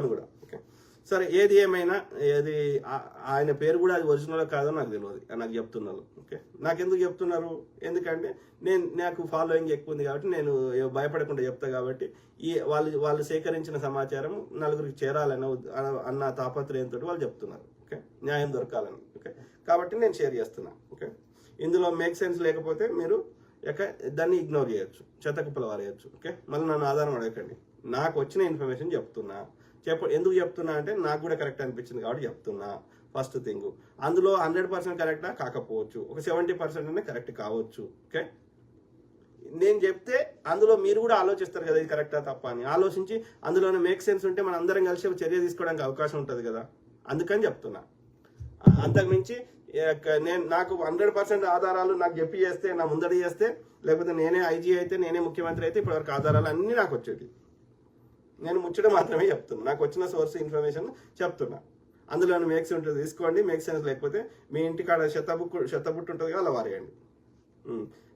చెప్పను కూడా. ఓకే. సరే ఏది ఏమైనా ఏది ఆయన పేరు కూడా అది ఒరిజినల్ కాదో నాకు తెలియదు నాకు చెప్తున్నారు. ఓకే. నాకు ఎందుకు చెప్తున్నారు? ఎందుకంటే నేను నాకు ఫాలోయింగ్ ఎక్కువ ఉంది కాబట్టి నేను భయపడకుండా చెప్తా కాబట్టి ఈ వాళ్ళు వాళ్ళు సేకరించిన సమాచారం నలుగురికి చేరాలన్న అన్న- తాపత్రయంతో వాళ్ళు చెప్తున్నారు. ఓకే. న్యాయం దొరకాలని. ఓకే. కాబట్టి నేను షేర్ చేస్తున్నా. ఓకే. ఇందులో మేక్ సెన్స్ లేకపోతే మీరు ఇక దాన్ని ఇగ్నోర్ చేయొచ్చు. చెత్తకుప్పల వారేయచ్చు. ఓకే. మళ్ళీ నన్ను ఆధారం అడగకండి. నాకు వచ్చిన ఇన్ఫర్మేషన్ చెప్తున్నా. చెప్ప ఎందుకు చెప్తున్నా అంటే నాకు కూడా కరెక్ట్ అనిపించింది కాబట్టి చెప్తున్నా. ఫస్ట్ థింగ్ అందులో హండ్రెడ్ పర్సెంట్ కరెక్టా కాకపోవచ్చు. ఒక సెవెంటీ పర్సెంట్ అనే కరెక్ట్ కావచ్చు. ఓకే నేను చెప్తే అందులో మీరు కూడా ఆలోచిస్తారు కదా ఇది కరెక్టా తప్ప అని. ఆలోచించి అందులోనే మేక్ సెన్స్ ఉంటే మనం అందరం కలిసి ఒక చర్య తీసుకోవడానికి అవకాశం ఉంటుంది కదా. అందుకని చెప్తున్నా. అంతకుమించి నేను నాకు హండ్రెడ్ పర్సెంట్ ఆధారాలు నాకు చెప్పి చేస్తే నా ముందడి చేస్తే లేకపోతే నేనే ఐజీ అయితే నేనే ముఖ్యమంత్రి అయితే ఇప్పటివరకు ఆధారాలు అన్నీ నాకు వచ్చేవి నేను ముచ్చట మాత్రమే చెప్తున్నా. నాకు వచ్చిన సోర్స్ ఇన్ఫర్మేషన్ చెప్తున్నా. అందులో మేక్స్ ఉంటుంది తీసుకోండి. మేక్ సెన్స్ లేకపోతే మీ ఇంటికాడ శతబుక్ శతబుట్టు ఉంటుంది కదా అలా వారేయండి.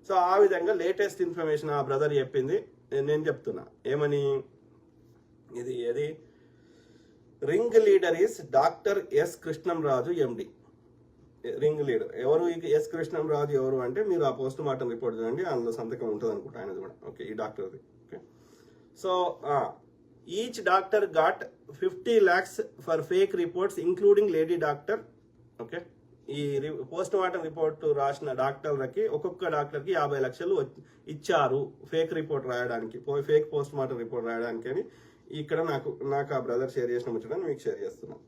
సో ఆ విధంగా లేటెస్ట్ ఇన్ఫర్మేషన్ ఆ బ్రదర్ చెప్పింది. నేను- చెప్తున్నా. ఏమని? ఇది ఏది? Ring leader is doctor S Krishnamraju MD ring leader ఎవరు ఈ ఎస్ కృష్ణంరాజు ఎవరు అంటే మీరు ఆ పోస్ట్ మార్టం రిపోర్ట్ చూడండి. అందులో సంతకం ఉంటుంది అనుకుంటా ఆయనది కూడా. ఓకే ఈ డాక్టర్ది okay so each doctor got fifty lakhs for fake reports including lady doctor okay ఈ పోస్ట్ మార్టం రిపోర్ట్ రాసిన డాక్టర్లకి ఒక్కొక్క డాక్టర్కి యాభై లక్షలు ఇచ్చారు ఫేక్ రిపోర్ట్ రాయడానికి ఫేక్ పోస్ట్ మార్టం రిపోర్ట్ రాయడానికి అని. ఇక్కడ నాకు నాకు ఆ బ్రదర్ షేర్ చేసిన ముచ్చటని మీకు షేర్ చేస్తున్నాను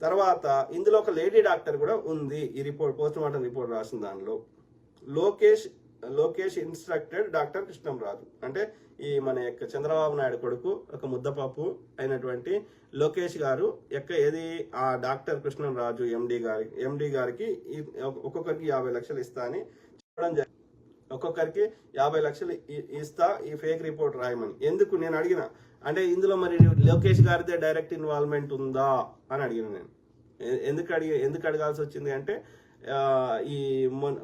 తర్వాత ఇందులో ఒక లేడీ డాక్టర్ కూడా ఉంది ఈ రిపోర్ట్ పోస్ట్ మార్టం రిపోర్ట్ రాసిన దానిలో. లోకేష్ లోకేష్ ఇన్స్ట్రక్టెడ్ డాక్టర్ కృష్ణంరాజు అంటే ఈ మన యొక్క చంద్రబాబు నాయుడు కొడుకు ఒక ముద్దపాపు అయినటువంటి లోకేష్ గారు యొక్క ఏది ఆ డాక్టర్ కృష్ణరాజు ఎండి గారి ఎండి గారికి ఒక్కొక్కరికి యాభై లక్షలు ఇస్తా అని చెప్పడం జరిగింది ఒక్కొక్కరికి యాభై లక్షలు ఇ- ఇస్తా ఈ ఫేక్ రిపోర్ట్ రాయమని. ఎందుకు నేను అడిగిన? అంటే ఇందులో మరి లోకేష్ గారిదే డైరెక్ట్ ఇన్వాల్వ్మెంట్ ఉందా అని అడిగిన నేను. ఎందుకు అడిగి ఎందుకు అడగాల్సి వచ్చింది అంటే ఈ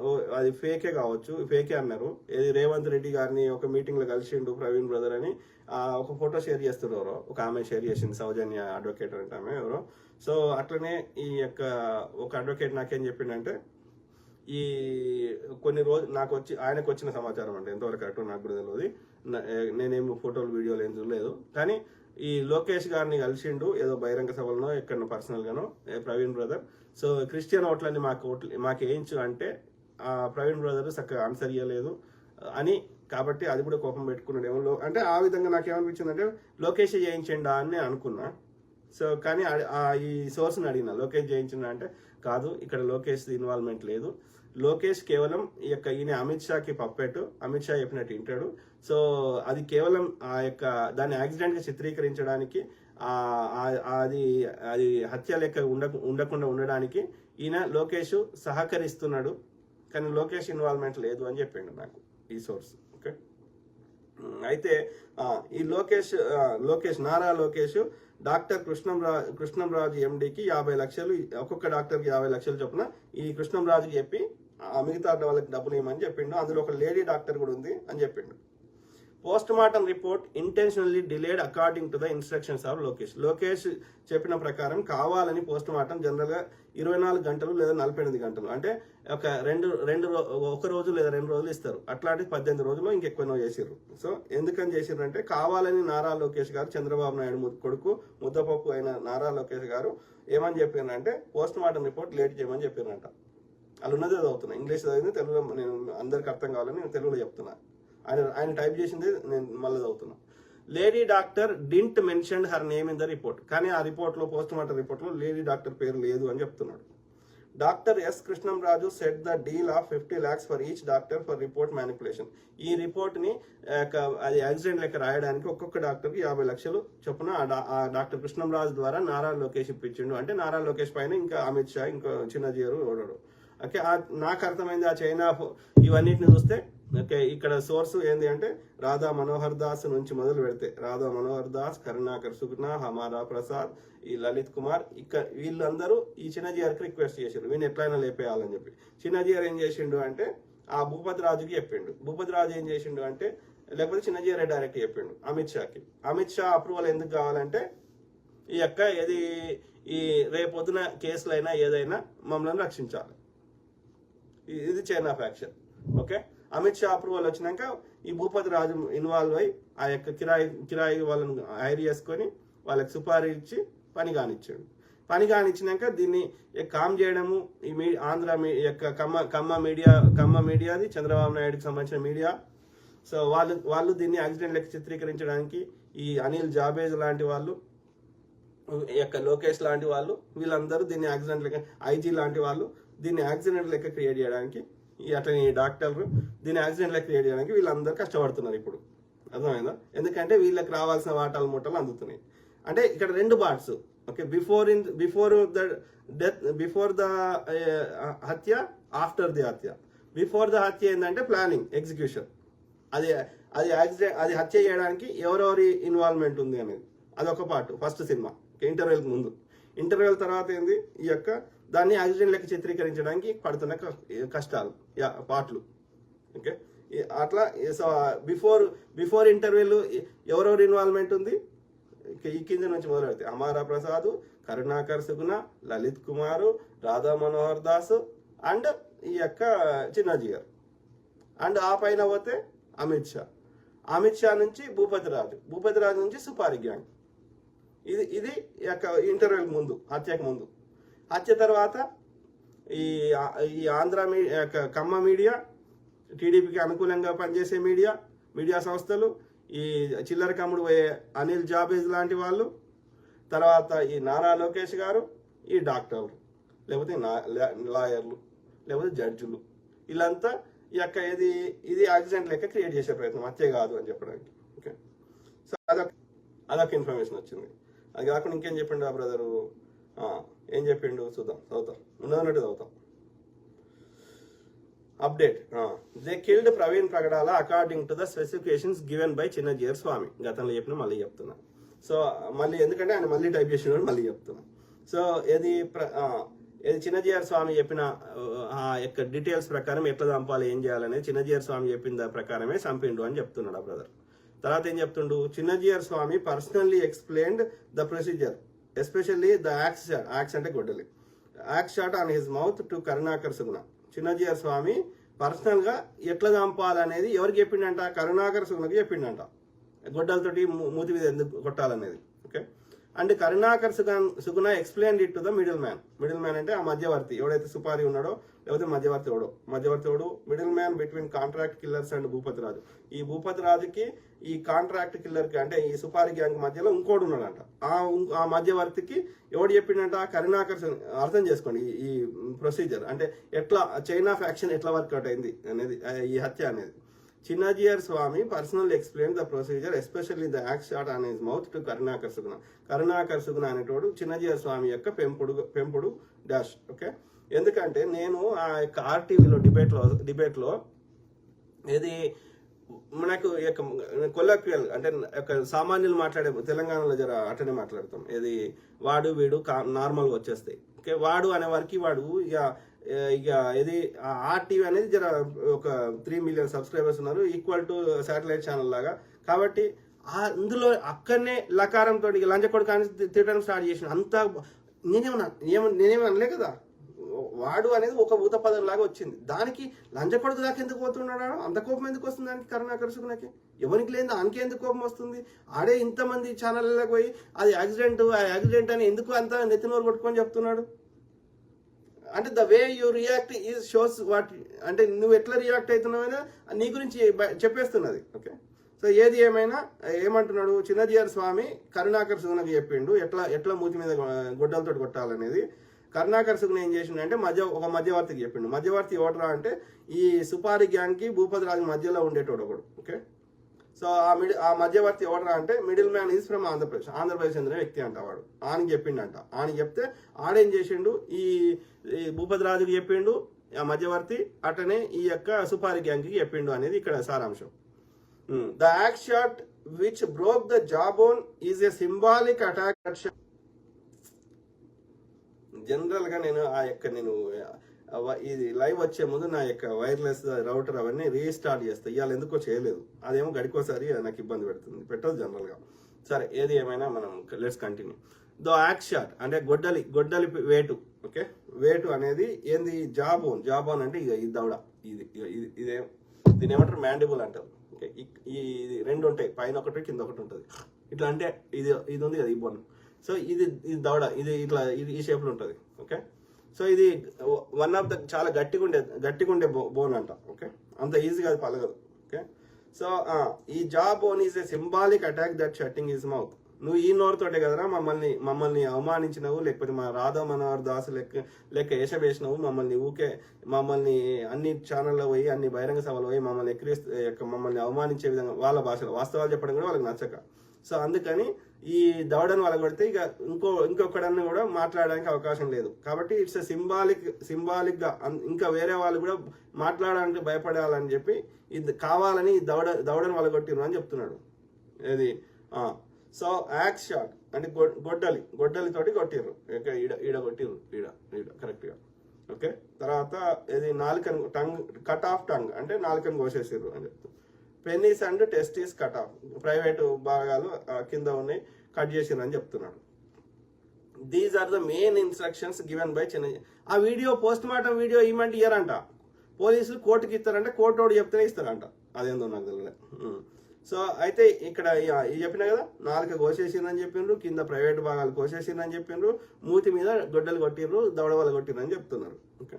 ఓ, అది ఫేకే కావచ్చు ఫేకే అన్నారు. ఏది రేవంత్ రెడ్డి గారిని ఒక మీటింగ్లో కలిసిండు ప్రవీణ్ బ్రదర్ అని ఒక ఫోటో షేర్ చేస్తున్నారు. ఒక ఆమె షేర్ చేసింది సౌజన్య అడ్వకేట్ అంటే ఆమె ఎవరో. సో అట్లనే ఈ యొక్క ఒక అడ్వకేట్ నాకేం చెప్పిండంటే ఈ కొన్ని రోజు నాకు వచ్చి ఆయనకు వచ్చిన సమాచారం అంటే ఎంతవరకు కరెక్ట్ నాకు కూడా తెలియదు నేనేమి ఫోటోలు వీడియోలు ఏం చూడలేదు. కానీ ఈ లోకేష్ గారిని కలిసిండు ఏదో బహిరంగ సభలనో ఎక్కడనో పర్సనల్గానో ప్రవీణ్ బ్రదర్. సో క్రిస్టియన్ ఓట్లని మాకు ఓట్లు మాకు వేయించు అంటే ఆ ప్రవీణ్ బ్రదర్ చక్కగా ఆన్సర్ ఇవ్వలేదు అని కాబట్టి అది కూడా కోపం పెట్టుకున్నాడు ఏమో అంటే ఆ విధంగా నాకు ఏమనిపించింది అంటే లోకేష్ చేయించండి అని అనుకున్నా. సో కానీ ఆ- ఈ సోర్స్ని అడిగిన లోకేష్ చేయించిన అంటే కాదు ఇక్కడ లోకేష్ ఇన్వాల్వ్మెంట్ లేదు. లోకేష్ కేవలం ఈ యొక్క ఈయన అమిత్ షాకి పప్పెట్టు అమిత్ షా చెప్పినట్టు వింటాడు. సో అది కేవలం ఆ యొక్క దాన్ని యాక్సిడెంట్గా చిత్రీకరించడానికి అది అది హత్య లెక్క ఉండ ఉండకుండా ఉండడానికి ఈయన లోకేష్ సహకరిస్తున్నాడు. కానీ లోకేష్ ఇన్వాల్వ్మెంట్ లేదు అని చెప్పిండు నాకు ఈ సోర్స్ ఓకే అయితే ఈ లోకేష్ లోకేష్ నారా లోకేష్ డాక్టర్ కృష్ణంరా కృష్ణంరాజు ఎండికి యాభై లక్షలు ఒక్కొక్క డాక్టర్కి యాభై లక్షలు చొప్పున ఈ కృష్ణంరాజుకి చెప్పి ఆ మిగతా వాళ్ళకి డబ్బులు ఇవ్వమని చెప్పిండు. అందులో ఒక లేడీ డాక్టర్ కూడా ఉంది అని చెప్పిండు. Post mortem report intentionally delayed according to the instructions of Lokesh. Lokesh చెప్పిన ప్రకారం కావాలని పోస్ట్ మార్టం ఇరవై నాలుగు గంటలు లేదా నలభై ఎనిమిది గంటలు అంటే ఒక రెండు రెండు ఒక రోజు లేదా రెండు రోజులు ఇస్తారు. అట్లాంటి పద్దెనిమిది రోజులు ఇంకెక్కువనో చేసిర్రు. సో ఎందుకని చేసిర్రు అంటే కావాలని నారా లోకేష్ గారు చంద్రబాబు నాయుడు కొడుకు ముద్దపప్పు అయిన నారా లోకేష్ గారు ఏమని చెప్పారంటే పోస్ట్ మార్టం రిపోర్ట్ లేట్ చేయమని చెప్పారంట వాళ్ళు ఉన్నదే చదువుతున్నా. ఇంగ్లీష్ చదివింది తెలుగులో నేను అందరికి అర్థం కావాలని నేను తెలుగులో చెప్తున్నా. ఆయన ఆయన టైప్ చేసింది నేను మళ్ళీ చదువుతున్నా. Lady doctor didn't mention her name in the report కానీ ఆ రిపోర్ట్లో పోస్ట్ మార్టం రిపోర్ట్లో లేడీ డాక్టర్ పేరు లేదు అని చెప్తున్నాడు. Doctor S Krishnamraju set the deal of fifty lakhs for each doctor for report manipulation ఈ రిపోర్ట్ని అది యాక్సిడెంట్ లెక్క రాయడానికి ఒక్కొక్క డాక్టర్కి యాభై లక్షలు చొప్పున ఆ ఆ డాక్టర్ కృష్ణంరాజు ద్వారా నారా లోకేష్ ఇప్పించిండు. అంటే నారా లోకేష్ పైన ఇంకా అమిత్ షా ఇంకా చిన్నజీరు ఓడడు. ఓకే నాకు అర్థమైంది ఆ చైనా ఫో- ఇవన్నిటిని చూస్తే ఓకే ఇక్కడ సోర్స్ ఏంది అంటే రాధా మనోహర్ దాస్ నుంచి మొదలు పెడితే రాధా మనోహర్ దాస్ కరుణాకర్ సుగుణ హమారా ప్రసాద్ ఈ లలిత్ కుమార్ ఇక్కడ వీళ్ళందరూ ఈ చిన్నజీఆర్కి రిక్వెస్ట్ చేశారు వీళ్ళు ఎట్లయినా లేపేయాలని చెప్పి. చిన్నజీఆర్ ఏం చేసిండు అంటే ఆ భూపతి రాజుకి చెప్పిండు. భూపతి రాజు ఏం చేసిండు అంటే లేకపోతే చిన్నజీఆర్ డైరెక్ట్ చెప్పిండు అమిత్ షాకి. అమిత్ షా అప్రూవల్ ఎందుకు కావాలంటే ఈ యొక్క ఏది ఈ రేపొద్దున కేసులైనా ఏదైనా మమ్మల్ని రక్షించాలి. ఇది China faction okay Amit Shah approval వచ్చినాక ఈ భూపతి రాజు ఇన్వాల్వ్ అయి ఆ యొక్క కిరాయి కిరాయి వాళ్ళని హైర్ చేసుకొని వాళ్ళకి సుపారీ ఇచ్చి పని కానిచ్చాడు. పని కానిచ్చినాక దీన్ని కామ్ చేయడము ఈ మీ ఆంధ్ర మీ యొక్క కమ్మ కమ్మ మీడియా కమ్మ మీడియాది చంద్రబాబు నాయుడుకి సంబంధించిన మీడియా. సో వాళ్ళు వాళ్ళు దీన్ని యాక్సిడెంట్ లెక్క చిత్రీకరించడానికి ఈ అనిల్ జాబేజ్ లాంటి వాళ్ళు ఈ యొక్క లోకేష్ లాంటి వాళ్ళు వీళ్ళందరూ దీన్ని యాక్సిడెంట్ లెక్క ఐజీ లాంటి వాళ్ళు దీన్ని యాక్సిడెంట్ లెక్క క్రియేట్ చేయడానికి ఈ అట్లనే ఈ డాక్టర్లు దీన్ని యాక్సిడెంట్ క్రియేట్ చేయడానికి వీళ్ళందరూ కష్టపడుతున్నారు ఇప్పుడు. అర్థమైందా? ఎందుకంటే వీళ్ళకి రావాల్సిన వాటాలు మూటలు అందుతున్నాయి. అంటే ఇక్కడ రెండు parts. Okay before in before the death before the హత్య ఆఫ్టర్ ది హత్య. బిఫోర్ ద హత్య ఏంటంటే ప్లానింగ్ ఎగ్జిక్యూషన్. అది అది యాక్సిడెంట్ అది హత్య చేయడానికి ఎవరెవరి ఇన్వాల్వ్మెంట్ ఉంది అనేది. అదొక పార్ట్ ఫస్ట్ సినిమా. ఇంటర్వెల్ ముందు. ఇంటర్వెల్ తర్వాత ఏంది? ఈ యొక్క దాన్ని ఆక్సిజన్ లెక్క చిత్రీకరించడానికి పడుతున్న కష్టాలు. యా, పాటలు. ఓకే? అట్లా సో బిఫోర్ బిఫోర్ ఇంటర్వ్యూలు ఎవరెవరు ఇన్వాల్వ్మెంట్ ఉంది? ఈ కింద నుంచి మొదలు అమారా ప్రసాద్ కరుణాకర్ సుగుణ లలిత్ కుమార్ రాధా మనోహర్ దాస్ అండ్ ఈ యొక్క చిన్నాజీ గారు. అండ్ ఆ పైన పోతే అమిత్ షా. అమిత్ షా నుంచి భూపతి రాజు. భూపతి రాజు నుంచి సుపారి గ్యాంగ్. ఇది ఇది ఈ యొక్క ఇంటర్వెల్ ముందు హత్యకు ముందు. హత్య తర్వాత ఈ ఈ ఆంధ్ర మీ యొక్క కమ్మ మీడియా టీడీపీకి అనుకూలంగా పనిచేసే మీడియా మీడియా సంస్థలు ఈ చిల్లర కమ్ముడు పోయే అనిల్ జాబేజ్ లాంటి వాళ్ళు తర్వాత ఈ నారా లోకేష్ గారు ఈ డాక్టర్లు లేకపోతే నా- లాయర్లు లేకపోతే జడ్జులు. వీళ్ళంతా ఈ యొక్క ఇది ఇది యాక్సిడెంట్ లెక్క క్రియేట్ చేసే ప్రయత్నం హత్య కాదు అని చెప్పడానికి. ఓకే? సో అదొక అదొక ఇన్ఫర్మేషన్ వచ్చింది. అది కాకుండా ఇంకేం చెప్పండి ఆ బ్రదరు? ఏం చెప్పిండు? చూద్దాం చదువుతాం. ఉన్నదన్నట్టు చదువుతాం. Update they killed Praveen Pragadala according to the specifications given by Chinnajeeyar Swamy. గతంలో చెప్పిన మళ్ళీ చెప్తున్నా. సో మళ్ళీ ఎందుకంటే ఆయన మళ్ళీ టైప్ చేసిన మళ్ళీ చెప్తున్నా. సో ఏది ప్ర- ఏది చిన్నజీఆర్ స్వామి చెప్పిన ఆ యొక్క డీటెయిల్స్ ప్రకారం ఎట్లా చంపాలి ఏం చేయాలనేది చిన్నజీఆర్ స్వామి చెప్పిన ప్రకారమే చంపిండు అని చెప్తున్నాడు ఆ బ్రదర్ తర్వాత ఏం చెప్తుండు? Chinnajeeyar Swamy personally explained the procedure especially the axe axe అంటే గొడ్డలి. Axe shot on his mouth to Karunakar Suguna Chinnajeeyar Swamy పర్సనల్గా ఎట్లా చంపాలనేది ఎవరికి చెప్పిండంట? కరుణాకర్ సుగుణకి చెప్పిండంట. గొడ్డలతోటి మూతి మీద ఎందుకు కొట్టాలనేది. Okay and Karunakar Sugan Suguna explain it to the middle man middle man అంటే ఆ మధ్యవర్తి. ఎవడైతే సుపారి ఉన్నాడో లేకపోతే మధ్యవర్తి ఎవడో. మధ్యవర్తి ఎవడు? Middle man between contract killers and Bhupathi Raju ఈ భూపతి రాజుకి ఈ కాంట్రాక్ట్ కిల్లర్కి అంటే ఈ సుపారి గ్యాంగ్ మధ్యలో ఇంకోటి ఉన్నాడంట. ఆ ఆ మధ్యవర్తికి ఎవడు చెప్పిండంట? కరుణాకర్ అర్థం చేసుకోండి ఈ- ప్రొసీజర్ అంటే ఎట్లా చైనా ఫ్యాక్షన్ ఎట్లా వర్కౌట్ అయింది అనేది ఈ హత్య అనేది. Chinnajeeyar Swamy personal explain the procedure especially the act shot అనే మౌత్ టు కరుణాకర్ సుగుణ. కరుణాకర్ సుగుణ అనేటోడు చిన్నజియర్ స్వామి యొక్క పెంపుడు పెంపుడు డాష్ ఓకే ఎందుకంటే నేను ఆ యొక్క ఆర్టీవీలో డిబేట్లో డిబేట్లో ఇది మనకు కొలక్వియల్ అంటే ఒక సామాన్యులు మాట్లాడే తెలంగాణలో జర అట్లనే మాట్లాడతాం. ఇది వాడు వీడు నార్మల్గా వచ్చేస్తాయి. ఓకే వాడు అనే వారికి వాడు ఇక ఇక ఇది ఆర్టీవీ అనేది జర ఒక త్రీ మిలియన్ సబ్స్క్రైబర్స్ ఉన్నారు ఈక్వల్ టు శాటిలైట్ ఛానల్ లాగా. కాబట్టి ఆ అందులో అక్కడనే లకారంతో లంచ కొడుకు అని తిట్టడం స్టార్ట్ చేసిన అంత నేనేమన్నా ఏమన్నా నేనేమి అనలే కదా? వాడు అనేది ఒక భూత పదం లాగా వచ్చింది. దానికి లంచకొడుకు దాకా ఎందుకు పోతున్నాడు అంత కోపం ఎందుకు వస్తుంది దానికి కరుణాకర్ ఎవరికి లేదు దానికే ఎందుకు కోపం వస్తుంది? ఆడే ఇంతమంది ఛానళ్ళకి పోయి అది యాక్సిడెంట్ ఆ యాక్సిడెంట్ అని ఎందుకు అంత నెత్తినోరు కొట్టుకొని చెప్తున్నాడు? అంటే the way you react is shows what అంటే నువ్వు ఎట్లా రియాక్ట్ అవుతున్నావైనా నీ గురించి చెప్పేస్తున్నది. ఓకే? సో ఏది ఏమైనా ఏమంటున్నాడు? చిన్నజీఆర్ స్వామి కరుణాకర్ సూనకి చెప్పిండు. ఎట్లా ఎట్లా మూతి మీద గొడ్డలతో కొట్టాలనేది. కరుణాకర్ సుగుణ ఏం చేసిండు అంటే మధ్య ఒక మధ్యవర్తికి చెప్పిండు. మధ్యవర్తి ఓటరా అంటే ఈ సుపారి గ్యాంగ్కి భూపతి రాజు మధ్యలో ఉండేటోడు ఒకడు ఓకే? సో ఆ మిడి ఆ మధ్యవర్తి ఎవడరా అంటే middle man is from Andhra Pradesh Andhra Pradesh చెందిన వ్యక్తి అంట వాడు. ఆనికి చెప్పిండంట. ఆయన చెప్తే ఆడేం చేసిండు? ఈ భూపతి రాజుకి చెప్పిండు ఆ మధ్యవర్తి అటనే ఈ యొక్క సుపారి గ్యాంగ్కి చెప్పిండు అనేది ఇక్కడ సారాంశం. The act shot which broke the jawbone is a symbolic attack జనరల్గా నేను ఆ యొక్క నేను ఇది లైవ్ వచ్చే ముందు నా యొక్క వైర్లెస్ రౌటర్ అవన్నీ రీస్టార్ట్ చేస్తాయి ఇవాళ ఎందుకో చేయలేదు. అదేమో గడికోసారి నాకు ఇబ్బంది పెడుతుంది. పెట్టదు జనరల్గా సరే ఏది ఏమైనా మనం let's continue though axe shot అంటే గొడ్డలి గొడ్డలి వేటు ఓకే? వేటు అనేది ఏంది? జాబోన్. జాబోన్ అంటే ఇక ఇది దవడ ఇది ఇగ ఇది ఇదే. దీని ఏమంటారు? మ్యాండిబుల్ అంటారు. ఓకే? ఈ ఇది రెండు ఉంటాయి. పైన ఒకటి కింద ఒకటి ఉంటుంది. ఇట్లా అంటే ఇది ఇది ఉంది కదా ఈ బోన్. సో ఇది ఇది దవడ ఇది ఇట్లా ఇది ఈ షేప్లో ఉంటుంది. ఓకే సో ఇది వన్ ఆఫ్ ద చాలా గట్టిగా ఉండే గట్టిగా ఉండే బోన్ అంట. ఓకే అంత ఈజీగా అది పలగదు. ఓకే సో ఈ jaw bone is a symbolic attack that shutting is mouth నువ్వు ఈ నోరుతోటే కదరా మమ్మల్ని మమ్మల్ని అవమానించినవు లేకపోతే మా రాధా మనోహర్ దాస్ లెక్క లెక్క వేషవేసినవు మమ్మల్ని ఊకే మమ్మల్ని అన్ని ఛానల్లో పోయి అన్ని బహిరంగ సభలో పోయి మమ్మల్ని ఎక్కిరిస్తూ మమ్మల్ని అవమానించే విధంగా వాళ్ళ భాషలో వాస్తవాలు చెప్పడం కూడా వాళ్ళకి నచ్చక. సో అందుకని ఈ దవడను వలగొడితే ఇక ఇంకో ఇంకొకడన్ని కూడా మాట్లాడడానికి అవకాశం లేదు. కాబట్టి ఇట్స్ సింబాలిక్ సింబాలిక్గా ఇంకా వేరే వాళ్ళు కూడా మాట్లాడడానికి భయపడాలని చెప్పి ఇది కావాలని ఈ దవడ దవడను వలగొట్టిరు అని చెప్తున్నాడు. ఇది సో యాక్స్ షాట్ అంటే గొడ్డలి గొడ్డలి తోటి కొట్టిర్రు. ఇక ఈడ ఈడ కొట్టిర్రు. ఈడ ఈడ కరెక్ట్గా ఓకే తర్వాత ఇది నాలుకను టంగ్ కట్ ఆఫ్ టంగ్ అంటే నాలుకను కోసేసిర్రు అని చెప్తున్నారు penis and testes cut off. Private భాగాలు కింద ఉన్నాయి. కట్ చేసిర్రు అని చెప్తున్నాడు these are the main instructions given by చిన్న ఆ వీడియో పోస్ట్ మార్టం వీడియో ఇవ్వమంటే ఇయ్యరంట. పోలీసులు కోర్టుకి ఇస్తారంటే కోర్టు వాడు చెప్తేనే ఇస్తారంట. అదేందో నాకు తెలియదు సో అయితే ఇక్కడ ఇ- చెప్పిన కదా నాలుక కోసేసిందని చెప్పిండ్రు కింద ప్రైవేట్ భాగాలు కోసేసిందని చెప్పిండ్రు మూతి మీద గొడ్డలు కొట్టిర్రు దవడవలు కొట్టిండ్రు అని చెప్తున్నారు. Okay.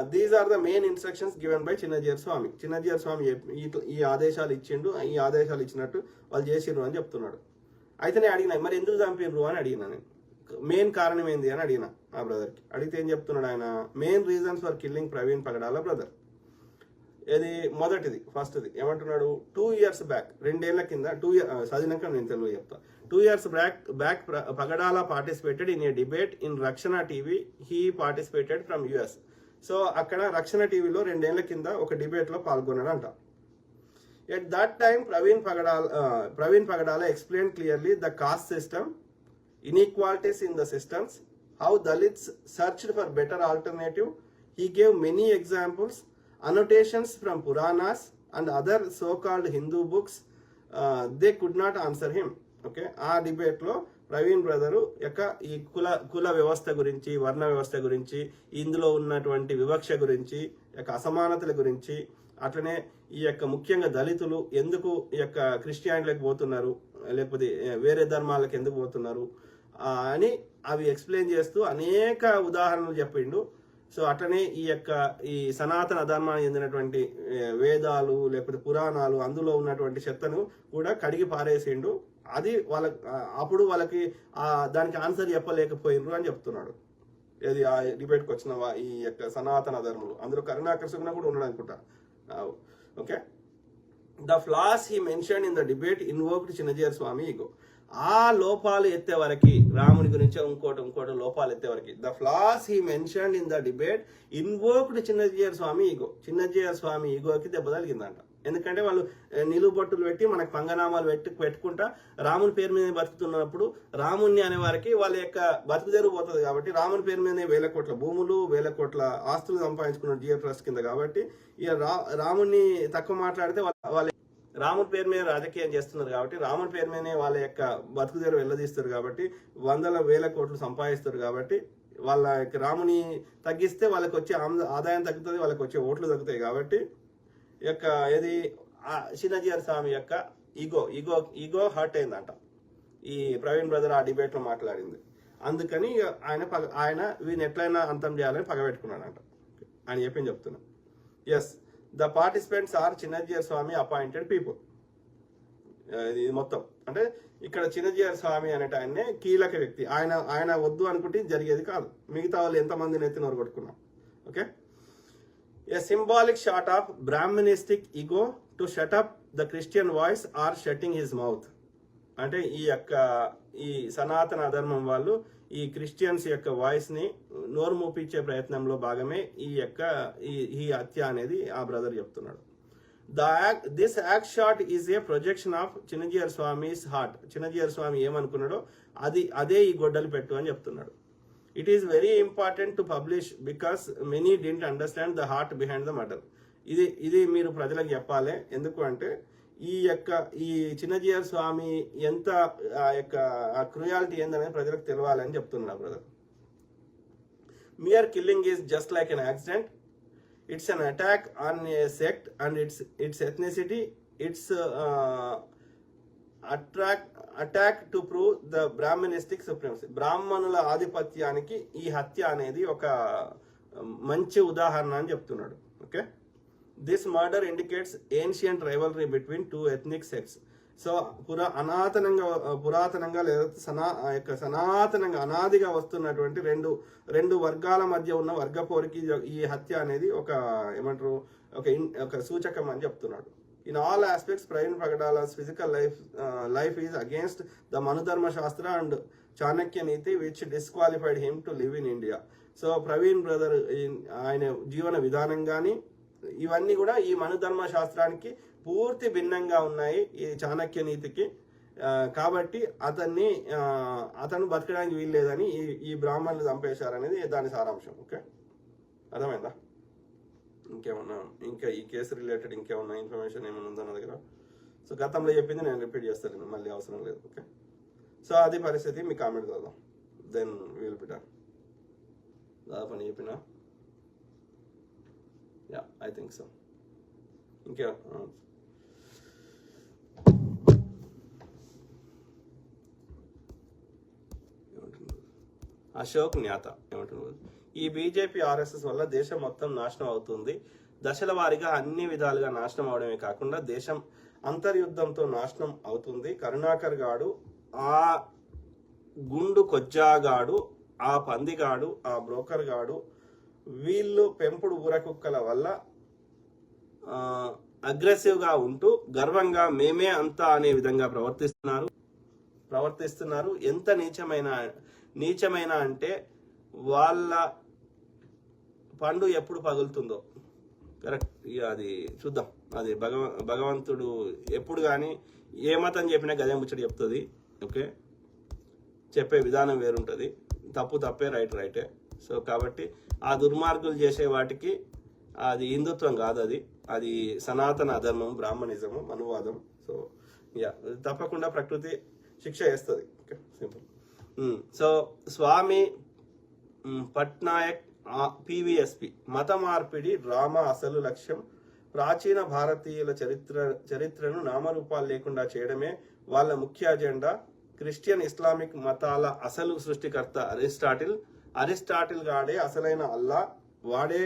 These are the main instructions given by Chinna Jeeyar Swami Chinna Jeeyar Swami ఈ- ఆదేశాలు ఇచ్చిండు ఈ ఆదేశాలు ఇచ్చినట్టు వాళ్ళు చేసిండ్రు అని చెప్తున్నాడు. అయితే నేను అడిగిన మరి ఎందుకు చంపిండ్రు అని అడిగిన నేను. మెయిన్ కారణం ఏంది? అని అడిగిన ఆ బ్రదర్కి అడిగితే ఏం చెప్తున్నాడు ఆయన? Main reasons for killing Praveen Pagadala brother ఇది మొదటిది ఫస్ట్ది ఏమంటున్నాడు? టూ ఇయర్స్ బ్యాక్ రెండేళ్ళ కింద టూ ఇయర్ చదివినాక నేను తెలుగు చెప్తా. Two years back back Pagadala participated in a debate in Rakshana TV he participated from US so అక్కడ రక్షణ టీవీలో రెండేళ్ళ కింద ఒక డిబేట్లో పాల్గొన్నాడంట. At that time Praveen Pagadala Praveen Pagadala explain clearly the caste system inequalities in the systems how Dalits search for better alternative he gave many examples annotations from Puranas and other so called Hindu books they could not answer him okay ఆ డిబేట్లో Praveen brother యొక్క ఈ కుల కుల వ్యవస్థ గురించి వర్ణ వ్యవస్థ గురించి ఇందులో ఉన్నటువంటి వివక్ష గురించి యొక్క అసమానతల గురించి అట్లనే ఈ యొక్క ముఖ్యంగా దళితులు ఎందుకు ఈ యొక్క క్రిస్టియానిటీలకు పోతున్నారు లేకపోతే వేరే ధర్మాలకు ఎందుకు పోతున్నారు అని అవి ఎక్స్ప్లెయిన్ చేస్తూ అనేక ఉదాహరణలు చెప్పిండు. సో అట్లనే ఈ యొక్క ఈ సనాతన ధర్మానికి చెందినటువంటి వేదాలు లేకపోతే పురాణాలు అందులో ఉన్నటువంటి చెత్తను కూడా కడిగి పారేసిండు. అది వాళ్ళ అప్పుడు వాళ్ళకి దానికి ఆన్సర్ చెప్పలేకపోయినరు అని చెప్తున్నాడు. ఏది ఆ డిబేట్కి వచ్చిన ఈ యొక్క సనాతన ధర్ములు. అందులో కరుణాకర్షకున కూడా ఉన్నాడు అనుకుంటా. Okay? The flaws he mention in the debate invoked Chinna Jeeyar Swami ego ఆ లోపాలు ఎత్తే వరకు రాముని గురించి ఇంకోటి ఇంకోటి లోపాలు ఎత్తే వరకు. The flaws he mention in the debate invoked Chinna Jeeyar Swami ego Chinna Jeeyar Swami ఈగోకి దెబ్బ తగిలిందంట. ఎందుకంటే వాళ్ళు ఏ, పెట్టి మనకు పంగనామాలు పెట్టి పెట్టుకుంటా రాముని పేరు మీద బతుకుతున్నప్పుడు రాముణ్ణి అనే వారికి వాళ్ళ యొక్క బతుకు జరిగిపోతుంది పోతుంది కాబట్టి రాముని పేరు మీదనే వేల కోట్ల భూములు వేల కోట్ల ఆస్తులు సంపాదించుకున్న జియో ట్రస్ట్ కింద కాబట్టి ఇక రా రాముణ్ణి తక్కువ మాట్లాడితే వాళ్ళ వాళ్ళ రాముని పేరు మీద రాజకీయం చేస్తున్నారు కాబట్టి రాముని పేరు మీదనే వాళ్ళ యొక్క బతుకు దగ్గర వెళ్ళదీస్తారు కాబట్టి వందల వేల కోట్లు సంపాదిస్తారు కాబట్టి వాళ్ళ యొక్క రాముని తగ్గిస్తే వాళ్ళకి వచ్చే ఆదాయం తగ్గుతుంది వాళ్ళకి వచ్చే ఓట్లు తగ్గుతాయి కాబట్టి యొక్క ఏది? ఆ స్వామి యొక్క ఈగో ఈగో ఈగో హర్ట్ అయిందంట. ఈ ప్రవీణ్ బ్రదర్ ఆ డిబేట్లో మాట్లాడింది. అందుకని ఇక ఆయన పగ ఆయన వీని ఎట్లయినా అంతం చేయాలని పగబెట్టుకున్నాడంట ఆయన చెప్పింది చెప్తున్నా. Yes the participants are Chinna Jeeyar Swamy appointed people ఇది మొత్తం. అంటే ఇక్కడ చిన్నజీఆర్ స్వామి అనేట ఆయనే కీలక వ్యక్తి. ఆయన ఆయన వద్దు అనుకుంటే జరిగేది కాదు. మిగతా వాళ్ళు ఎంతమందిని ఎత్తి కొట్టుకున్నాం. Okay A symbolic shot of Brahmanistic ego to shut up the Christian voice or shutting his mouth. అంటే ఈ యొక్క ఈ సనాతన ధర్మం వాళ్ళు ఈ క్రిస్టియన్స్ యొక్క వాయిస్ని నోరు మూపించే ప్రయత్నంలో భాగమే ఈ యొక్క ఈ ఈ హత్య అనేది ఆ బ్రదర్ చెప్తున్నాడు. The act this act shot is a projection of Chinna Jeeyar Swami's heart Chinna Jeeyar Swami ఏమనుకున్నాడో అది అదే ఈ గొడ్డలు పెట్టు అని చెప్తున్నాడు. It is very important to publish because many didn't understand the heart behind the murder ఇది ఇది మీరు ప్రజలకు చెప్పాలి. ఎందుకు అంటే ఈ యొక్క ఈ చిన్నజీయర్ స్వామి ఎంత ఆ యొక్క ఆ క్రుయాలిటీ ఏందనేది ప్రజలకు తెలియాలని చెప్తున్నా brother. Mere killing is just like an accident it's an attack on a sect and it's it's ethnicity it's attract attack to prove the Brahmanistic supremacy బ్రాహ్మణుల ఆధిపత్యానికి ఈ హత్య అనేది ఒక um, మంచి ఉదాహరణ అని చెప్తున్నాడు. Okay this murder indicates ancient rivalry between two ethnic sects so పురా అనాతనంగా పురాతనంగా లేదా సనా యొక్క సనాతనంగా అనాదిగా వస్తున్నటువంటి రెండు రెండు వర్గాల మధ్య ఉన్న వర్గ పోరికి ఈ హత్య అనేది ఒక ఏమంటారు ఒక ఇన్- ఒక సూచకం అని చెప్తున్నాడు. In all aspects Praveen Pagadala's physical life life is against the Manudharma Shastra and Chanakya Niti which disqualified him to live in India so Praveen brother ఆయన జీవన విధానం కానీ ఇవన్నీ కూడా ఈ మనుధర్మ శాస్త్రానికి పూర్తి భిన్నంగా ఉన్నాయి ఈ చాణక్య నీతికి uh, కాబట్టి అతన్ని uh, అతను బతకడానికి వీల్లేదని ఈ ఈ బ్రాహ్మణులు చంపేశారనేది దాని సారాంశం. ఓకే అర్థమైందా? ఇంకేమన్నా ఇంకా ఈ కేసు రిలేటెడ్ ఇంకేమన్నా ఇన్ఫర్మేషన్ ఏమైనా ఉందా నా దగ్గర? సో గతంలో చెప్పింది నేను రిపీట్ చేస్తాను మళ్ళీ అవసరం లేదు ఓకే సో అది పరిస్థితి మీ కామెంట్ చదుదాం. దెన్ విల్ బి డన్ దాదాపు అని చెప్పిన? యా ఐ థింక్ సో ఇంకే అశోక్ న్యాత ఏమంటున్నారు? ఈ బీజేపీ ఆర్ఎస్ఎస్ వల్ల దేశం మొత్తం నాశనం అవుతుంది. దశల వారీగా అన్ని విధాలుగా నాశనం అవడమే కాకుండా దేశం అంతర్యుద్ధంతో నాశనం అవుతుంది. కరుణాకర్ గాడు ఆ గుండు కొజ్జాగాడు ఆ పందిగాడు ఆ బ్రోకర్ గాడు వీళ్ళు పెంపుడు ఊరకుక్కల వల్ల అగ్రెసివ్గా ఉంటూ గర్వంగా మేమే అంతా అనే విధంగా ప్రవర్తిస్తున్నారు. ప్రవర్తిస్తున్నారు. ఎంత నీచమైన నీచమైన అంటే వాళ్ళ పండు ఎప్పుడు పగులుతుందో. కరెక్ట్ ఇక అది చూద్దాం. అది భగవ భగవంతుడు ఎప్పుడు కానీ ఏ మతం చెప్పినా గదే ముచ్చట చెప్తుంది. ఓకే? చెప్పే విధానం వేరుంటుంది. తప్పు తప్పే రైట్ రైటే. సో కాబట్టి ఆ దుర్మార్గులు చేసే వాటికి అది హిందుత్వం కాదు అది. అది సనాతన అధర్మం బ్రాహ్మణిజము మనువాదం. సో యా తప్పకుండా ప్రకృతి శిక్ష వేస్తుంది. Okay? Simple so Swami Patnaik PVSP మత మార్పిడి డ్రామా అసలు లక్ష్యం ప్రాచీన భారతీయుల చరిత్ర చరిత్రను నామరూపాలు లేకుండా చేయడమే వాళ్ళ ముఖ్య అజెండా. క్రిస్టియన్ ఇస్లామిక్ మతాల అసలు సృష్టికర్త అరిస్టాటిల్. అరిస్టాటిల్ గాడే అసలైన అల్లా వాడే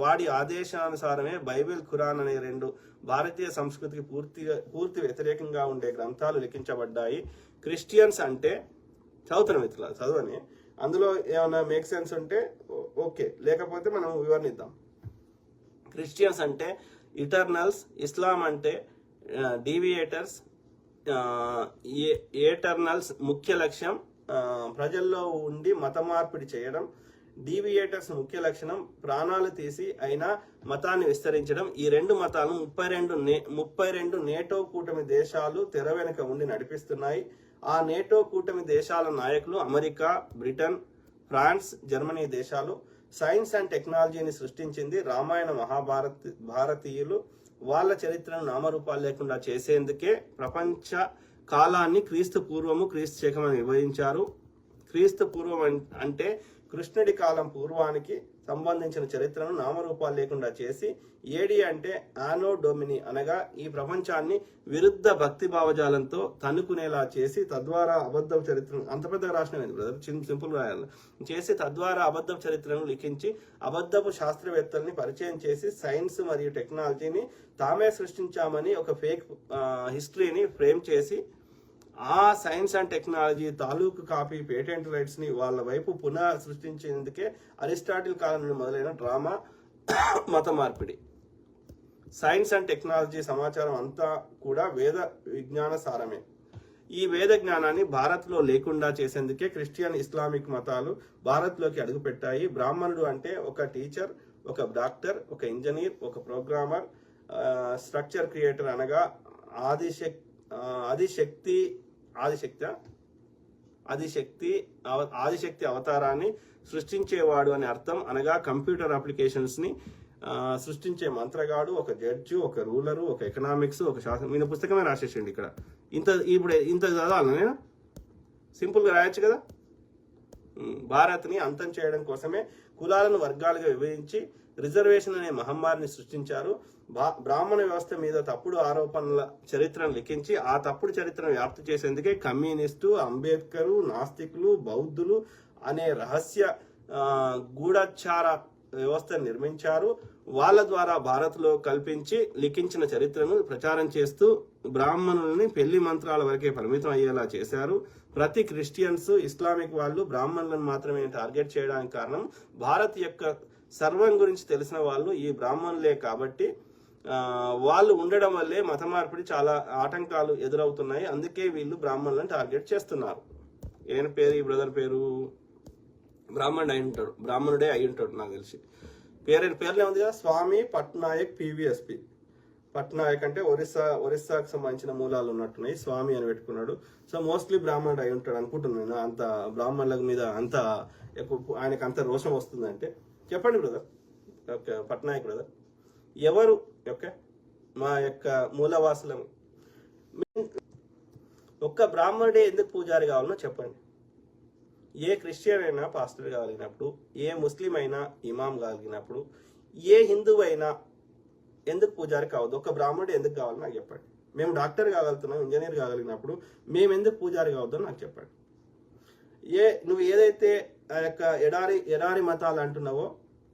వాడి ఆదేశానుసారమే బైబిల్ ఖురాన్ అనే రెండు భారతీయ సంస్కృతికి పూర్తిగా పూర్తి వ్యతిరేకంగా ఉండే గ్రంథాలు లిఖించబడ్డాయి. క్రిస్టియన్స్ అంటే చదువుతున్న మిత్రులు చదవని అందులో ఏమైనా మేక్ సెన్స్ ఉంటే ఓకే లేకపోతే మనం వివరణిద్దాం. క్రిస్టియన్స్ అంటే ఇటర్నల్స్ ఇస్లాం అంటే డీవియేటర్స్ ఏటర్నల్స్ e-, ముఖ్య లక్ష్యం ప్రజల్లో ఉండి మత మార్పిడి చేయడం డీవియేటర్స్ ముఖ్య లక్షణం ప్రాణాలు తీసి అయినా మతాన్ని విస్తరించడం. ఈ రెండు మతాలు ముప్పై రెండు నే ముప్పై రెండు నేటో కూటమి దేశాలు తెర వెనుక ఉండి నడిపిస్తున్నాయి. ఆ నేటో కూటమి దేశాల నాయకులు అమెరికా బ్రిటన్ ఫ్రాన్స్ జర్మనీ దేశాలు సైన్స్ అండ్ టెక్నాలజీని సృష్టించింది రామాయణ మహాభారత్ భారతీయులు. వాళ్ళ చరిత్రను నామరూపాలు లేకుండా చేసేందుకే ప్రపంచ కాలాన్ని క్రీస్తు పూర్వము క్రీస్తు శకమని విభజించారు. క్రీస్తు పూర్వం అంటే కృష్ణుడి కాలం పూర్వానికి సంబంధించిన చరిత్రను నామరూపాలు లేకుండా చేసి ఏడి అంటే ఆనో డొమిని అనగా ఈ ప్రపంచాన్ని విరుద్ధ భక్తి భావజాలంతో తన్నుకునేలా చేసి తద్వారా అబద్ధ చరిత్రను అంత పెద్దగా రాసిన బ్రదర్? సింపుల్ రాయాలి. చేసి తద్వారా అబద్ధ చరిత్రను లిఖించి అబద్ధపు శాస్త్రవేత్తల్ని పరిచయం చేసి సైన్స్ మరియు టెక్నాలజీని తామే సృష్టించామని ఒక ఫేక్ హిస్టరీని ఫ్రేమ్ చేసి ఆ సైన్స్ అండ్ టెక్నాలజీ తాలూకు కాపీ పేటెంట్ రైట్స్ని వాళ్ళ వైపు పునః సృష్టించేందుకే అరిస్టాటిల్ కాలం నుండి మొదలైన డ్రామా మత మార్పిడి. సైన్స్ అండ్ టెక్నాలజీ సమాచారం అంతా కూడా వేద విజ్ఞాన సారమే. ఈ వేద జ్ఞానాన్ని భారత్లో లేకుండా చేసేందుకే క్రిస్టియన్ ఇస్లామిక్ మతాలు భారత్లోకి అడుగుపెట్టాయి. బ్రాహ్మణుడు అంటే ఒక టీచర్ ఒక డాక్టర్ ఒక ఇంజనీర్ ఒక ప్రోగ్రామర్ స్ట్రక్చర్ క్రియేటర్ అనగా ఆదిశక్ ఆదిశక్తి ఆదిశక్తి ఆదిశక్తి ఆదిశక్తి అవతారాన్ని సృష్టించేవాడు అని అర్థం. అనగా కంప్యూటర్ అప్లికేషన్స్ని సృష్టించే మంత్రగాడు ఒక జడ్జి ఒక రూలరు ఒక ఎకనామిక్స్ ఒక శాసనం ఈయన పుస్తకమే రాసేసండి ఇక్కడ. ఇంత ఇప్పుడు ఇంత చదవాలి నేను? సింపుల్గా రాయొచ్చు కదా? భారత్ని అంతం చేయడం కోసమే కులాలను వర్గాలుగా విభజించి రిజర్వేషన్ అనే మహమ్మారిని సృష్టించారు. బ్రాహ్మణ వ్యవస్థ మీద తప్పుడు ఆరోపణల చరిత్రను లిఖించి ఆ తప్పుడు చరిత్రను వ్యాప్తి చేసేందుకే కమ్యూనిస్టు అంబేద్కరు నాస్తికులు బౌద్ధులు అనే రహస్య గూఢచార వ్యవస్థను నిర్మించారు. వాళ్ళ ద్వారా భారత్లో కల్పించి లిఖించిన చరిత్రను ప్రచారం చేస్తూ బ్రాహ్మణుల్ని పెళ్ళి మంత్రాల వరకే పరిమితం అయ్యేలా చేశారు. ప్రతి క్రిస్టియన్స్ ఇస్లామిక్ వాళ్ళు బ్రాహ్మణులను మాత్రమే టార్గెట్ చేయడానికి కారణం భారత్ యొక్క సర్వం గురించి తెలిసిన వాళ్ళు ఈ బ్రాహ్మణులే కాబట్టి వాళ్ళు ఉండడం వల్లే మత మార్పిడి చాలా ఆటంకాలు ఎదురవుతున్నాయి. అందుకే వీళ్ళు బ్రాహ్మణులను టార్గెట్ చేస్తున్నారు. ఏం పేరు ఈ బ్రదర్ పేరు బ్రాహ్మణుడు అయి ఉంటాడు. బ్రాహ్మణుడే అయి ఉంటాడు నాకు తెలిసి. పేరు పేర్లు ఉంది కదా స్వామి పట్నాయక్ పివిఎస్పి. పట్నాయక్ అంటే ఒరిస్సా ఒరిస్సాకు సంబంధించిన మూలాలు ఉన్నట్టున్నాయి. స్వామి అని పెట్టుకున్నాడు. సో మోస్ట్లీ బ్రాహ్మణుడు అయి ఉంటాడు అనుకుంటున్నాను నేను. అంత బ్రాహ్మణుల మీద అంత ఎక్కువ ఆయనకు అంత రోషం వస్తుందంటే. చెప్పండి బ్రదర్. Okay Patnaik brother. ఎవరు? యొక్క మా యొక్క మూలవాసులం ఒక్క బ్రాహ్మణుడే ఎందుకు పూజారి కావాలనో చెప్పండి. ఏ క్రిస్టియన్ అయినా పాస్టర్ కాగలిగినప్పుడు ఏ ముస్లిం అయినా ఇమాం కాగలిగినప్పుడు ఏ హిందువు అయినా ఎందుకు పూజారి కావద్దు? ఒక బ్రాహ్మణుడు ఎందుకు కావాలో నాకు చెప్పండి. మేము డాక్టర్ కాగలుగుతున్నాం ఇంజనీర్ కాగలిగినప్పుడు మేము ఎందుకు పూజారి కావద్దు నాకు చెప్పండి. ఏ నువ్వు ఏదైతే ఆ యొక్క ఎడారి ఎడారి మతాలు అంటున్నావో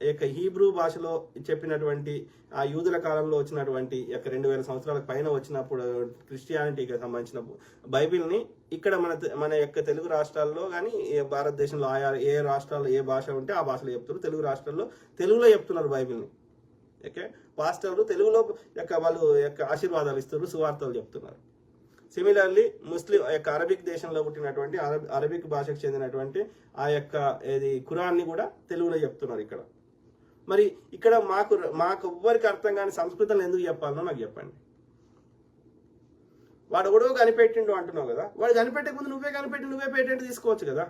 యొక్క హీబ్రూ భాషలో చెప్పినటువంటి ఆ యూదుల కాలంలో వచ్చినటువంటి యొక్క రెండు వేల సంవత్సరాల పైన వచ్చినప్పుడు క్రిస్టియానిటీకి సంబంధించిన బైబిల్ని ఇక్కడ మన మన యొక్క తెలుగు రాష్ట్రాల్లో కానీ భారతదేశంలో ఆయా ఏ రాష్ట్రాల్లో ఏ భాష ఉంటే ఆ భాషలో చెప్తున్నారు. తెలుగు రాష్ట్రాల్లో తెలుగులో చెప్తున్నారు బైబిల్ని. ఓకే? పాస్టర్లు తెలుగులో యొక్క వాళ్ళు యొక్క ఆశీర్వాదాలు ఇస్తారు సువార్తలు చెప్తున్నారు. సిమిలర్లీ ముస్లిం యొక్క అరబిక్ దేశంలో పుట్టినటువంటి అరబిక్ భాషకు చెందినటువంటి ఆ యొక్క ఏది ఖురాన్ని కూడా తెలుగులో చెప్తున్నారు ఇక్కడ. మరి ఇక్కడ మాకు మాకు ఎవ్వరికి అర్థం కాని సంస్కృతం ఎందుకు చెప్పాలనో నాకు చెప్పండి. వాడు ఎవడో కనిపెట్టిండు అంటున్నావు కదా వాడు కనిపెట్టే ముందు నువ్వే కనిపెట్టి నువ్వే పేటెంట్ తీసుకోవచ్చు కదా.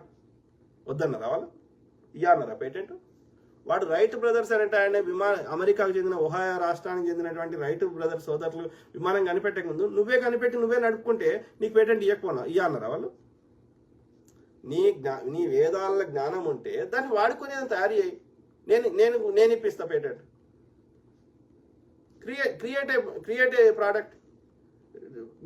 వద్దన్నారా వాళ్ళు? ఇయ్య అన్నారా పేటెంట్? వాడు రైట్ బ్రదర్స్ అనేట ఆయన విమాన అమెరికాకు చెందిన ఒహాయో రాష్ట్రానికి చెందినటువంటి రైట్ బ్రదర్స్ సోదరులు విమానం కనిపెట్టక ముందు నువ్వే కనిపెట్టి నువ్వే నడుపుకుంటే నీకు పేటెంట్ ఇవ్వకపోనా ఇయ్య అన్నారా వాళ్ళు? నీ జ్ఞా నీ వేదాల జ్ఞానం ఉంటే దాన్ని వాడుకునేది తయారు చేయి. నేను నేను నేను ఇప్పిస్తా patent. Create create create a product.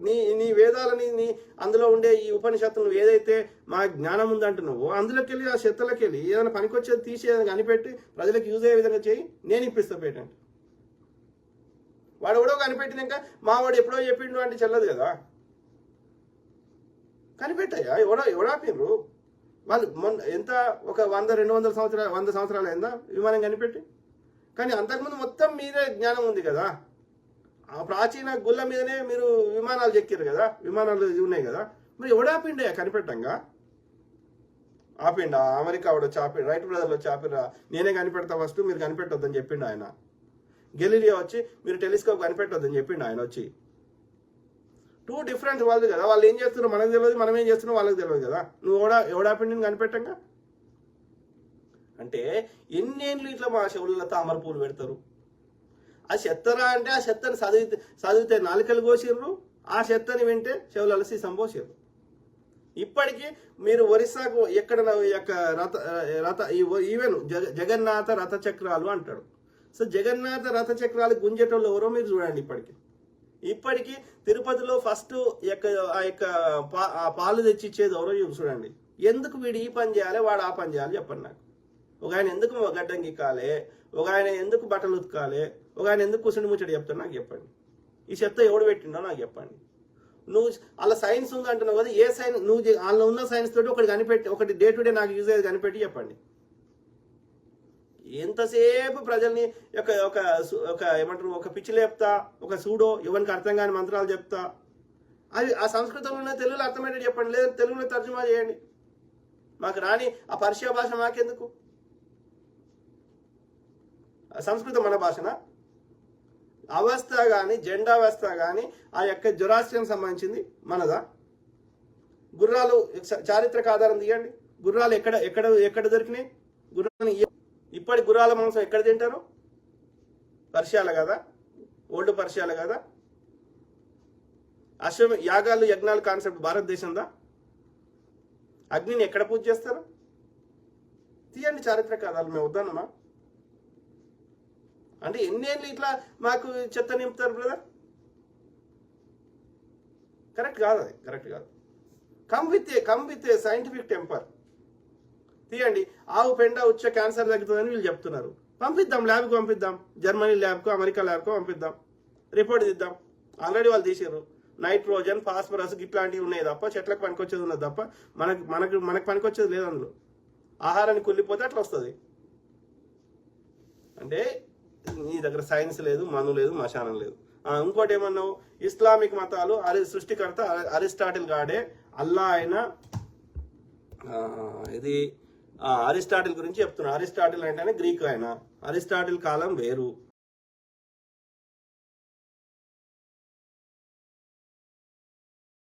నీ నీ వేదాలని నీ అందులో ఉండే ఈ ఉపనిషత్తులు ఏదైతే మా జ్ఞానం ఉందంటున్నావో అందులోకి వెళ్ళి ఆ చెత్తలోకి వెళ్ళి ఏదైనా పనికొచ్చేది తీసి ఏదైనా కనిపెట్టి ప్రజలకు యూజ్ అయ్యే విధంగా చేయి నేను ఇప్పిస్తా పేటెంట్. వాడు ఎవడో కనిపెట్టినాక మా వాడు ఎప్పుడో చెప్పిండు అంటే చెల్లదు కదా. కనిపెట్టాయా? ఎవడో ఎవడాపిర్రు వాళ్ళు మొన్న ఎంత? ఒక వంద రెండు వందల సంవత్సరాలు వంద సంవత్సరాలు అయిందా? విమానం కనిపెట్టి? కానీ అంతకుముందు మొత్తం మీరే జ్ఞానం ఉంది కదా. ఆ ప్రాచీన గుళ్ళ మీదనే మీరు విమానాలు చెక్కారు కదా. విమానాలు ఉన్నాయి కదా. మరి ఎవడాపిండే కనిపెట్టంగా? ఆపిండా? అమెరికా వాడు చాపి రైట్ బ్రదర్లో చాపిరా నేనే కనిపెడతా ఫస్ట్ మీరు కనిపెట్టొద్దని చెప్పిండు ఆయన. గెలీలియా వచ్చి మీరు టెలిస్కోప్ కనిపెట్టొద్దని చెప్పిండు ఆయన వచ్చి. టూ డిఫరెంట్ వాళ్ళు కదా. వాళ్ళు ఏం చేస్తున్నారు మనకు తెలియదు మనం ఏం చేస్తున్నాం వాళ్ళకి తెలియదు కదా. నువ్వు ఎవడా ఎవడాపిండిని కనిపెట్టంగా? అంటే ఎన్నేళ్ళు ఇట్లా మా చెవులలో తామర పూలు పెడతారు? ఆ చెత్తరా అంటే ఆ చెత్తని చదివి చదివితే నాలుకలు కోసిర్రు ఆ చెత్తని వింటే చెవులలో సీసం పోసిర్రు. ఇప్పటికీ మీరు ఒరిస్సాకు ఎక్కడ ఈ యొక్క రథ రథ ఈ ఈవెన్ జగ జగన్నాథ రథ చక్రాలు అంటాడు సో జగన్నాథ రథ చక్రాలు గుంజేటోళ్ళు ఎవరో మీరు చూడండి ఇప్పటికి. ఇప్పటికీ తిరుపతిలో ఫస్ట్ యొక్క ఆ యొక్క పా- ఆ పాలు తెచ్చి ఇచ్చేది ఎవరో ఇవి చూడండి. ఎందుకు వీడు ఈ పని చేయాలి వాడు ఆ పని చేయాలి చెప్పండి నాకు. ఒక ఆయన ఎందుకు గడ్డంకి కాలే ఒక ఆయన ఎందుకు బట్టలు ఉతకాలి ఒక ఆయన ఎందుకు కుసుండి ముచ్చడి చెప్తాడు నాకు చెప్పండి. ఈ చెత్త ఎవడు పెట్టిండో నాకు చెప్పండి. నువ్వు అలా సైన్స్ ఉంది అంటున్నావు కదా ఏ సైన్స్ నువ్వు అందులో ఉన్న సైన్స్ తోటి ఒకటి కనిపెట్టి ఒకటి డే టు డే నాకు యూజ్ అయ్యేది కనిపెట్టి చెప్పండి. ఎంతసేపు ప్రజల్ని ఒక ఒక ఒక ఏమంటారు ఒక పిచ్చి లేపుతా ఒక సూడో ఎవరికి అర్థం కాని మంత్రాలు చెప్తా. అది ఆ సంస్కృతంలో ఉన్న తెలుగులో అర్థమయ్యేది చెప్పండి లేదా తెలుగులో తర్జుమా చేయండి. మాకు రాని ఆ పర్షియా భాష మాకెందుకు? సంస్కృతం మన భాషనా? అవస్థ కానీ జెండా అవస్థ కానీ ఆ యొక్క జ్వరాశ్రయం సంబంధించింది మనదా? గుర్రాలు చారిత్రక ఆధారం తీయండి. గుర్రాలు ఎక్కడ ఎక్కడ ఎక్కడ దొరికినాయి? గుర్రాలు ఇప్పటి గుర్రాల మాంసం ఎక్కడ తింటారు? పర్షియాల కదా? ఓల్డ్ పర్షియాల కదా? అశ్వ యాగాలు యజ్ఞాలు కాన్సెప్ట్ భారతదేశందా? అగ్నిని ఎక్కడ పూజ చేస్తారు? తీయండి చారిత్రక కథలు మేము వద్దన్నమా? అంటే ఎన్నేళ్ళు ఇట్లా మాకు చెత్త నింపుతారు బ్రదర్ కరెక్ట్ కాదు అది కరెక్ట్ కాదు. Come with a come with a scientific temper తీయండి. ఆవు పెండ వచ్చే క్యాన్సర్ తగ్గుతుందని వీళ్ళు చెప్తున్నారు. పంపిద్దాం ల్యాబ్కి పంపిద్దాం. జర్మనీ ల్యాబ్కు అమెరికా ల్యాబ్కు పంపిద్దాం. రిపోర్ట్ ఇద్దాం. ఆల్రెడీ వాళ్ళు తీసారు నైట్రోజన్ ఫాస్ఫరస్ ఇట్లాంటివి ఉన్నాయి తప్ప చెట్లకు పనికొచ్చేది ఉన్నది తప్ప మనకు మనకు మనకు పనికొచ్చేది లేదు అందులో. ఆహారాన్ని కుళ్ళిపోతే అట్లా వస్తుంది. అంటే నీ దగ్గర సైన్స్ లేదు మను లేదు మశానం లేదు. ఇంకోటి ఏమన్నావు? ఇస్లామిక్ మతాలు అరి సృష్టికర్త అరిస్టాటిల్ గాడే అల్లా అయిన ఇది అరిస్టాటిల్ గురించి చెప్తున్నాను అరిస్టాటిల్ అంటే గ్రీక్ ఆయన. అరిస్టాటిల్ కాలం వేరు.